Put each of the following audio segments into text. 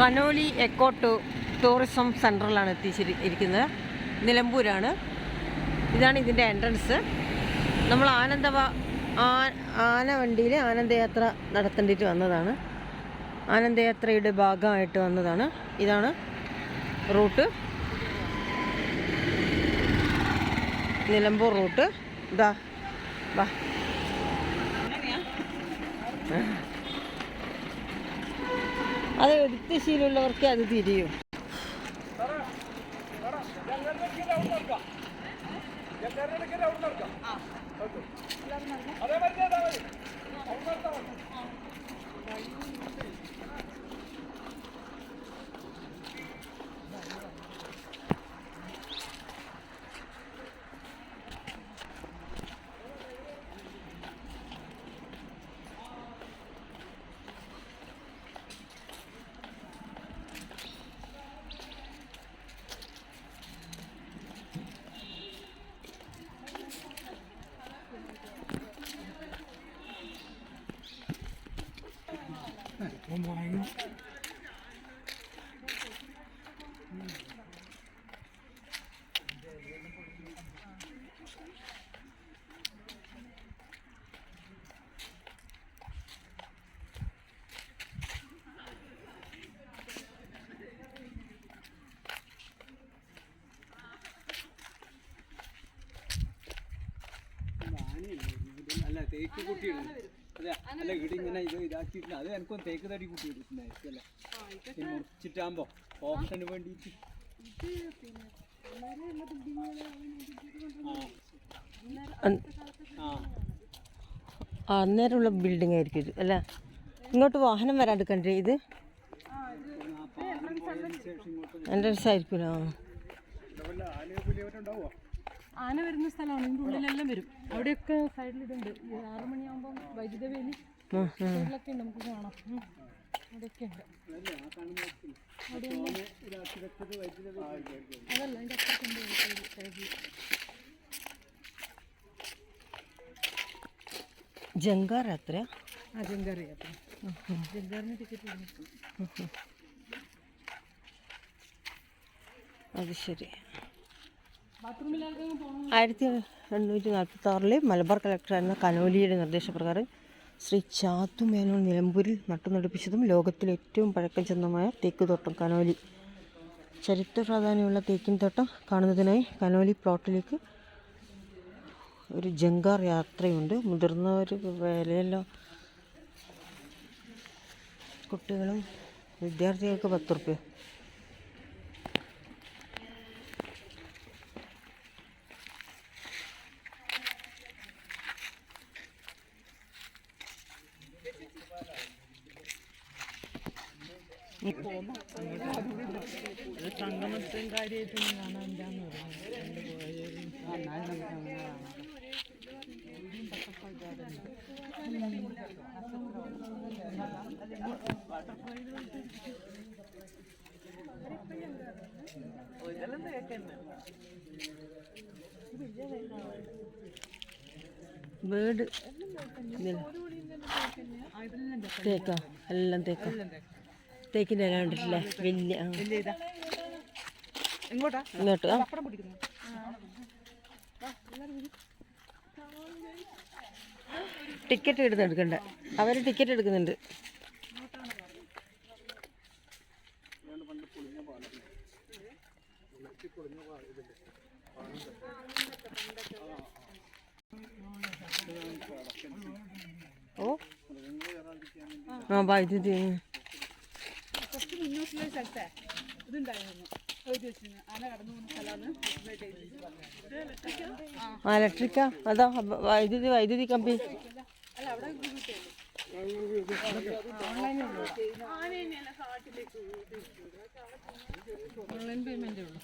Conolly eco tourism സെന്ററിലാണ് എത്തിച്ചിരി ഇരിക്കുന്നത്. നിലമ്പൂരാണ്. ഇതാണ് ഇതിന്റെ എൻട്രൻസ്. നമ്മൾ ആനന്ദവ ആന വണ്ടിയിൽ ആനന്ദയാത്ര നടത്തേണ്ടിയിട്ട് വന്നതാണ്. ആനന്ദയാത്രയുടെ ഭാഗമായിട്ട് വന്നതാണ്. ഇതാണ് റൂട്ട്. നിലമ്പൂർ റൂട്ട്. ഇതാ വാ. അത് എടുത്ത അത് തിരിയും. അല്ല തേക്ക് അല്ല അല്ല ഇവിടെ ഇങ്ങനെ ഇത് ഇതാക്കിയിട്ടില്ല അത് എനിക്കൊന്ന് തേക്ക് തടി കുട്ടി എടുക്കുന്നതായിരിക്കും അല്ലേ? ഈ മുറിച്ചിട്ടാകുമ്പോ ഓപ്ഷന് വേണ്ടിയിട്ട്. അൻ- ആ. ആ, അന്നേരമുള്ള ബിൽഡിംഗ് ആയിരിക്കും ഇത് അല്ല? ഇങ്ങോട്ട് വാഹനം ഇത്? പോയതിന് ശേഷം ഇങ്ങോട്ട് എൻട്രൻസ് ആയിരിക്കുമല്ലോ. ആന വരുന്ന സ്ഥലമാണ് ഇതിന്റെ ഉള്ളിലെല്ലാം വരും. അവിടെയൊക്കെ സൈഡിൽ ഇതുണ്ട് ആറ് മണിയാകുമ്പോൾ വൈദ്യുത വേലി. സൈഡിലൊക്കെ ഉണ്ട് നമുക്ക് കാണാം. ഉണ്ട്. ആ അതല്ല അതിന്റെ അപ്പുറത്തുണ്ട് സൈഡിൽ ജങ്കാർ ആ ജങ്കാർ യാത്ര. ജങ്കാറിന് ടിക്കറ്റ് അത് ശരി. ആയിരത്തി എണ്ണൂറ്റി നാൽപ്പത്തി ആറിലെ മലബാർ കളക്ടറായിരുന്ന കനോലിയുടെ നിർദ്ദേശപ്രകാരം ശ്രീ ചാത്തു മേനോൻ നിലമ്പൂരിൽ നട്ടുനടിപ്പിച്ചതും ലോകത്തിലെ ഏറ്റവും പഴക്കം ചെന്നമായ തേക്ക് തോട്ടം കനോലി. ചരിത്ര പ്രാധാന്യമുള്ള തേക്കിൻ തോട്ടം കാണുന്നതിനായി കനോലി പ്ലോട്ടിലേക്ക് ഒരു ജങ്കാർ യാത്രയുണ്ട്. മുതിർന്നവർ വിലയെല്ലാം കുട്ടികളും വിദ്യാർത്ഥികൾക്ക് പത്ത് റുപ്യ വീട്. തേക്കാ. എല്ലാം തേക്കാ. തേക്കിന്റെ ഇല കണ്ടിട്ടില്ലേ? വലിയ ഇങ്ങോട്ട്. ആ. ടിക്കറ്റ് എടുത്ത് എടുക്കണ്ട. അവർ ടിക്കറ്റ് എടുക്കുന്നുണ്ട്. ഓ. ആ വൈദ്യുതി. കുറച്ച് ഒരു സ്ഥലത്തെ ഇതുണ്ടായിരുന്നു ഇലക്ട്രിക്കാ അതാ വൈദ്യുതി വൈദ്യുതി കമ്പി. അല്ല അവിടെ ഓൺലൈൻ പേയ്മെന്റ് ഉള്ളൂ.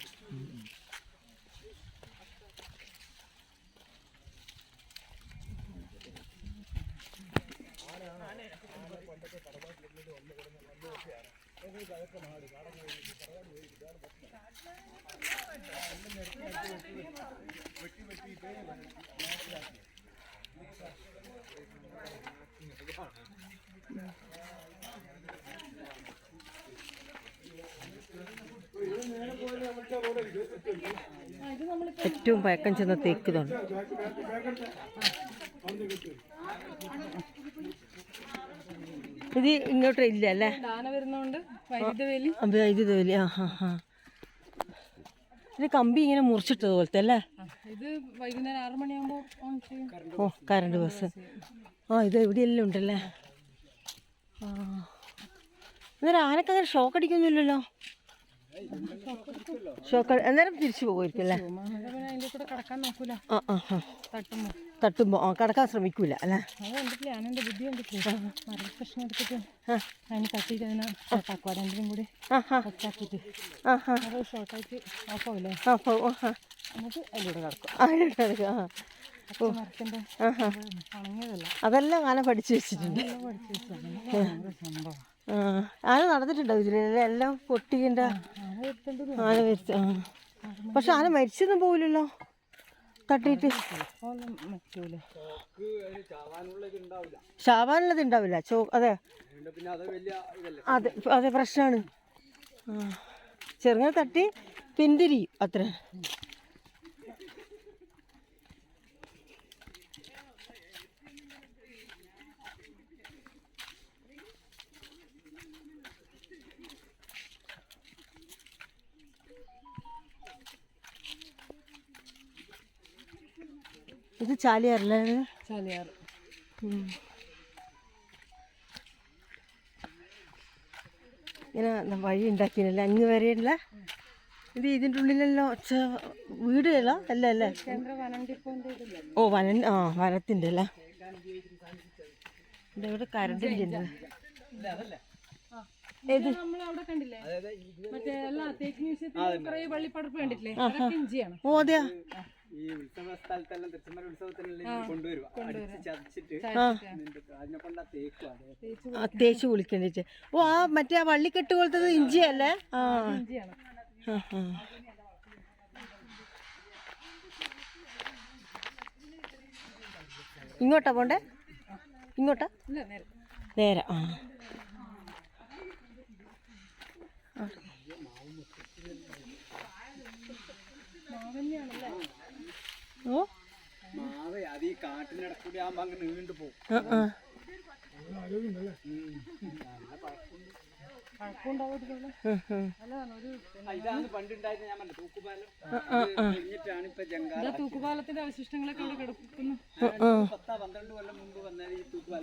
ഏറ്റവും പയക്കം ചെന്ന തേക്കുന്നുണ്ട്. ഇത് ഇങ്ങോട്ട് ഇല്ല അല്ലേ? വൈദ്യുത വേലി. ആ ഹാ ഹാ ഇത് കമ്പി ഇങ്ങനെ മുറിച്ചിട്ടത് പോലത്തെ അല്ലേ? ഇത് വൈകുന്നേരം ആറ് മണിയാകുമ്പോൾ ഓൺ ചെയ്യും. ഓ കറണ്ട് ബസ് ആ ഇത് എവിടെയെല്ലാം ഉണ്ടല്ലേ? ആ. അന്നേരം ആനക്ക് അങ്ങനെ ഷോക്ക് അടിക്കൊന്നുമില്ലല്ലോ ഷോക്ക് അന്നേരം തിരിച്ചു പോകുമായിരിക്കും അല്ലേ? ആ ആ ആ. തട്ടുമ്പോൾ തട്ടുമ്പോൾ കടക്കാൻ ശ്രമിക്കൂല അല്ലേ? അത് കണ്ടിട്ടില്ല? ഞാനെന്റെ ബുദ്ധി കണ്ടിട്ടില്ല? എടുത്തിട്ട് അതിന് തട്ടിയിട്ട് അതിനെ ഷോർട്ടാക്കുക രണ്ടിനും കൂടി അത് ഓഫാവില്ലേ എന്നിട്ട് അതിലൂടെ കിടക്കും ആ മരത്തിന്റെ ഉണങ്ങിയതല്ല. അതെല്ലാം ആന പഠിച്ചു വെച്ചിട്ടുണ്ട്. പഠിച്ചു സംഭവം ആ. ആന നടന്നിട്ടുണ്ടാവും ഇതിലെല്ലാം എല്ലാം പൊട്ടിക്കണ്ട ആന മരിച്ച പക്ഷെ ആന മരിച്ചൊന്നും പോവില്ലല്ലോ? തട്ടിയിട്ട്. ഷാവാനുള്ളത് ഉണ്ടാവില്ല. ചോ അതെ. അത് അതെ പ്രശ്നമാണ് ചെറുങ്ങനെ തട്ടി പിന്തിരിയും അത്ര. ഇത് ചാലിയാറല്ലേ? ചാലിയാറ്. ഇങ്ങനെ വഴി ഉണ്ടാക്കിയല്ലേ? അങ്ങ് വരെയല്ല ഇത് ഇതിന്റെ ഉള്ളിലല്ലോ ഒച്ച വീടുകളാ? അല്ല അല്ലേ? ഓ വന ആ വനത്തിന്റെ അല്ലേ ഇവിടെ കരണ്ടിന്റെ ഉണ്ട് ഓ അതെയാ? ഈ ഉത്സവ സ്ഥലത്തെല്ലാം തൃശ്ശൂർ ഉത്സവത്തിനെല്ലാം ഇത് കൊണ്ടുവരുവാ. അടിച്ച് ചതച്ചിട്ട് എന്നിട്ട് അതിനെ കൊണ്ട് ആ തേക്കും അതെ ആ തേച്ച് കുളിക്കണ്ടിട്ട് ഓ ആ മറ്റേ ആ വള്ളിക്കെട്ട് പോലത്തത് ഇഞ്ചിയല്ലേ? ആ. ഇഞ്ചിയാണ്. ആ, ആ. ഇങ്ങോട്ടാ പോണ്ടേ? ഇങ്ങോട്ടാ? നേരെ. നേരെ ആ. ഓ. മാവ് അത് ഈ കാട്ടിനിടക്കൂടി ആകുമ്പോ അങ്ങ് നീണ്ടു പോകും. തൂക്കുപാലത്തിന്റെ അവശിഷ്ടങ്ങളൊക്കെ അവിടെ കിടക്കുന്നു.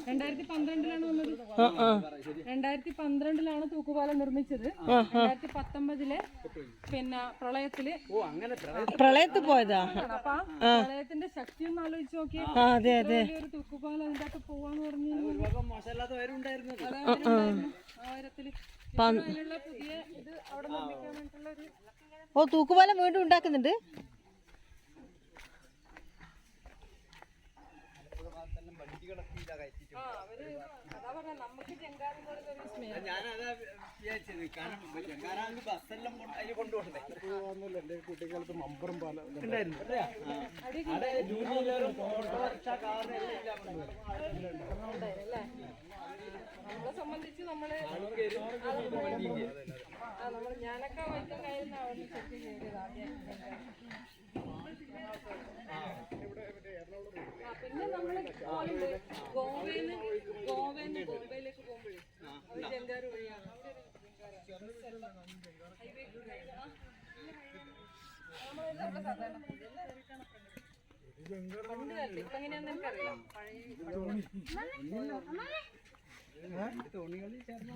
രണ്ടായിരത്തി പന്ത്രണ്ടിലാണ് വന്നത്. രണ്ടായിരത്തി പന്ത്രണ്ടിലാണ് തൂക്കുപാലം നിർമ്മിച്ചത്. രണ്ടായിരത്തി പത്തൊമ്പതിലെ പിന്നെ പ്രളയത്തിൽ ഓ അങ്ങനെ പ്രളയം പ്രളയത്തിൽ പോയതാ? അപ്പൊ പ്രളയത്തിന്റെ ശക്തി ഒന്ന് ആലോചിച്ച് നോക്കിയേ. അതെ അതെ. ഒരു തൂക്കുപാലം അതിന്റെ അകത്ത് പോവാന്ന് പറഞ്ഞു ആയിരത്തിൽ ഓ തൂക്കുപാലം വീണ്ടും ഉണ്ടാക്കുന്നുണ്ട്. കുട്ടിക്കാലത്ത് മമ്പറം പാലം നമ്മളെ സംബന്ധിച്ച് നമ്മൾ പിന്നെ നമ്മൾ പോലുണ്ട് ഗോവയിൽ ഗോവന്ന് ബോംബെയിലേക്ക് പോകുമ്പോഴേ അത് ഇപ്പൊ എങ്ങനെയാന്ന് എനിക്കറിയാം പഴയ തോണികളിൽ ചേർന്ന്